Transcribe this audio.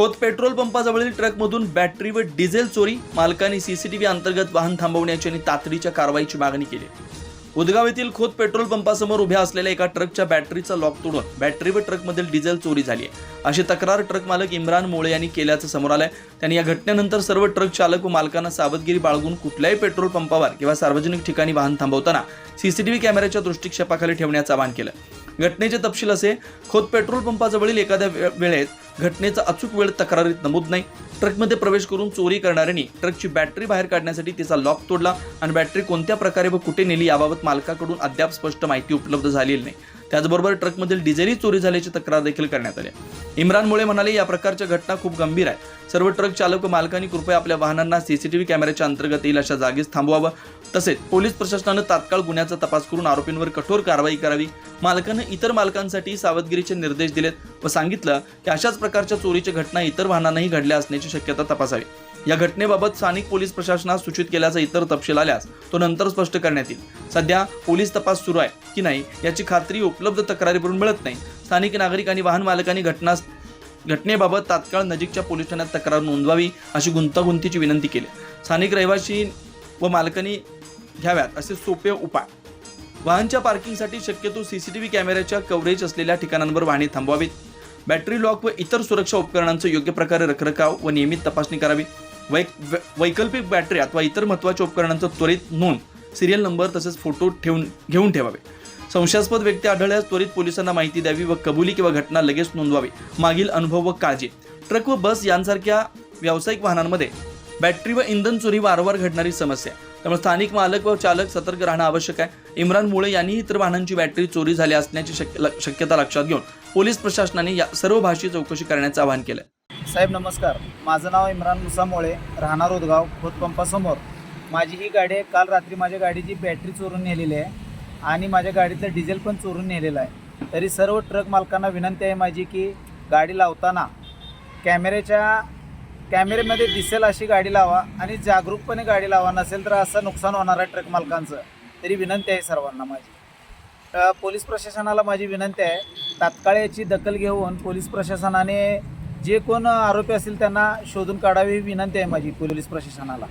Khot petrol पंपाजवळील ट्रकमधून battery व डिझेल चोरी मालकाने सीसीटीव्ही अंतर्गत वाहन थांबवण्याची आणि तातडीच्या कारवाईची मागणी केली. उदगाव येथील खोत पेट्रोल पंपासमोर उभ्या असलेल्या एका ट्रकच्या बॅटरीचा लॉक तोडून बॅटरी व ट्रकमधील डिझेल चोरी झाली आहे. अशी तक्रार ट्रक मालक इम्रान मोळे यांनी केल्याचं समोर आलंय. त्यांनी या घटनेनंतर सर्व ट्रक चालक व मालकांना सावधगिरी बाळगून कुठल्याही पेट्रोल पंपावर किंवा सार्वजनिक ठिकाणी वाहन थांबवताना सीसीटीव्ही कॅमेऱ्याच्या दृष्टिक्षेपाखाली ठेवण्याचं आवाहन केलं. घटनेचे तपशील असे खोद पेट्रोल पंपाजवळील एखाद्या वे- वेळेत घटनेचा अचूक वेळ तक्रारीत नमूद नाही. ट्रकमध्ये प्रवेश करून चोरी करणाऱ्यांनी ट्रकची बॅटरी बाहेर काढण्यासाठी तिचा लॉक तोडला आणि बॅटरी कोणत्या प्रकारे व कुठे नेली याबाबत मालकाकडून अद्याप स्पष्ट माहिती उपलब्ध झालेली नाही. त्याचबरोबर ट्रकमधील डिझेलही चोरी झाल्याची तक्रार देखील करण्यात आली इम्रान मुळे म्हणाले या प्रकारच्या घटना खूप गंभीर आहे सर्व ट्रक चालक मालकांनी कृपया आपल्या वाहनांना सीसीटीव्ही कॅमेऱ्याच्या अंतर्गत येईल अशा जागीच थांबवावं. तसेच पोलीस प्रशासनानं तात्काळ गुन्ह्याचा तपास करून आरोपींवर कठोर कारवाई करावी. मालकानं इतर मालकांसाठी सावधगिरीचे निर्देश दिलेत. व सांगितलं की अशाच प्रकारच्या चोरीच्या घटना इतर वाहनांनाही घडल्या असण्याची शक्यता तपासावी. या घटनेबाबत स्थानिक पोलीस प्रशासनास सूचित केल्याचा इतर तपशील आल्यास तो नंतर स्पष्ट करण्यात येईल. सध्या पोलीस तपास सुरू आहे की नाही याची खात्री उपलब्ध तक्रारीवरून मिळत नाही. स्थानिक नागरिक आणि वाहन मालकांनी घटना घटनेबाबत तात्काळ नजीकच्या पोलीस ठाण्यात तक्रार नोंदवावी अशी गुंतागुंतीची विनंती केली. स्थानिक रहिवासी व मालकांनी घ्याव्यात असे सोपे उपाय. वाहनच्या पार्किंगसाठी शक्यतो सी सी टी व्ही कॅमेऱ्याच्या कव्हरेज असलेल्या ठिकाणांवर वाहने थांबवावीत. बॅटरी लॉक व इतर सुरक्षा उपकरणांचं योग्य प्रकारे रखरखाव व नियमित तपासणी करावी. वै- वैकल्पिक बॅटरी अथवा इतर महत्त्वाच्या उपकरणांचं त्वरित नोंद सिरियल नंबर तसेच फोटो ठेवून घेऊन ठेवावे. संशयास्पद व्यक्ती आढळल्यास त्वरित पोलिसांना माहिती द्यावी व कबुली किंवा घटना लगेच नोंदवावी. मागील अनुभव व काळजी. ट्रक व बस यांसारख्या व्यावसायिक वाहनांमध्ये बॅटरी व इंधन चोरी वारंवार घडणारी समस्या. त्यामुळे स्थानिक मालक व चालक सतर्क राहणं आवश्यक आहे. इम्रान मुळे यांनी इतर वाहनांची बॅटरी चोरी झाली असण्याची शक्य- ल- शक्यता लक्षात घेऊन पोलीस प्रशासनाने या सर्व भाषी चौकशी करण्याचं आवाहन केलं साहेब नमस्कार. माझं नाव इम्रान मुसामोळे राहणार उदगाव खोतपंपासमोर माझी ही गाडी आहे. काल रात्री माझ्या गाडीची बॅटरी चोरून नेलेली आहे आणि माझ्या गाडीतलं डिझेल पण चोरून नेलेलं आहे. तरी सर्व ट्रक मालकांना विनंती आहे माझी की गाडी लावताना कॅमेऱ्याच्या कॅमेऱ्यामध्ये दिसेल अशी गाडी लावा आणि जागरूकपणे गाडी लावा. नसेल तर असं नुकसान होणार आहे ट्रक मालकांचं. तरी विनंती आहे सर्वांना माझी. पोलीस प्रशासनाला माझी विनंती आहे तात्काळ याची दखल घेऊन पोलीस प्रशासनाने जे कोण आरोपी असतील त्यांना शोधून काढावी ही विनंती आहे माझी पोलीस प्रशासनाला.